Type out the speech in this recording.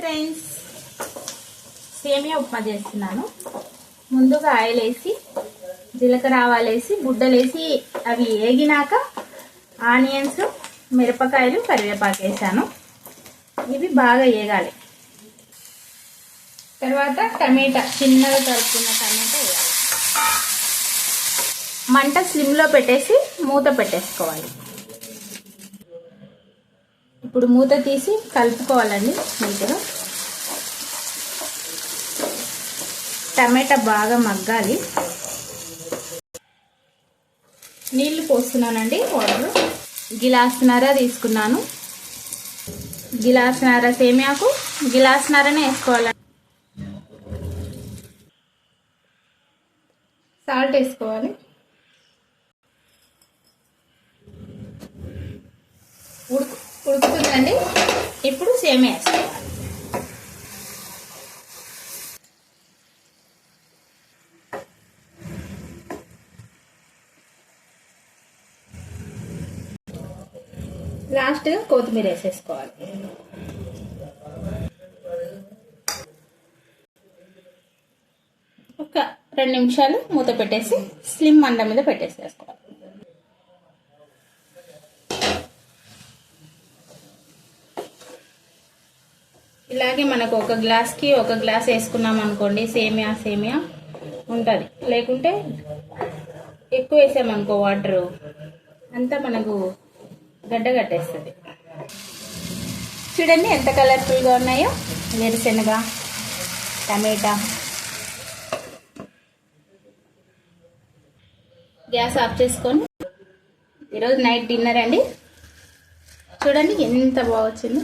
Friends సేమియా ఉప్మా చేస్తున్నాను. ముందుగా ఆయిల్ వేసి జీలకర్ర ఆవాలు వేసి వేసి అవి ఏగినాక ఆనియన్స్ మిరపకాయలు కరివేపాకు వేసాను. ఇవి బాగా వేగాలి తర్వాత టమాటా చిన్నగా తరుపుకున్న టమాటా వేయాలి. మంట స్లిమ్లో పెట్టేసి మూత పెట్టేసుకోవాలి. ఇప్పుడు మూత తీసి కలుపుకోవాలండి నీట్గా టమాటా బాగా మగ్గాలి. నీళ్ళు పోస్తున్నానండి వాటర్. గిలాసున్నర తీసుకున్నాను. గిలాసున్నర సేమియాకు గిలాసున్నరనే వేసుకోవాలి సాల్ట్ వేసుకోవాలి. ఉడుకుతుందండి. ఇప్పుడు సేమియా వేసుకోవాలి. లాస్ట్గా కొత్తిమీర వేసేసుకోవాలి. ఒక రెండు నిమిషాలు మూత పెట్టేసి స్లిమ్ మండ మీద పెట్టేసేసుకోవాలి. ఇలాగే మనకు ఒక గ్లాస్కి ఒక గ్లాస్ వేసుకున్నాం అనుకోండి సేమియా సేమియా ఉంటుంది. లేకుంటే ఎక్కువ వేసామనుకో వాటరు అంతా మనకు గడ్డ కట్టేస్తుంది. చూడండి ఎంత కలర్ఫుల్గా ఉన్నాయో. వేరుశెనగ టమాటా. గ్యాస్ ఆఫ్ చేసుకొని ఈరోజు నైట్ డిన్నర్ అండి. చూడండి ఎంత బాగా వచ్చిందో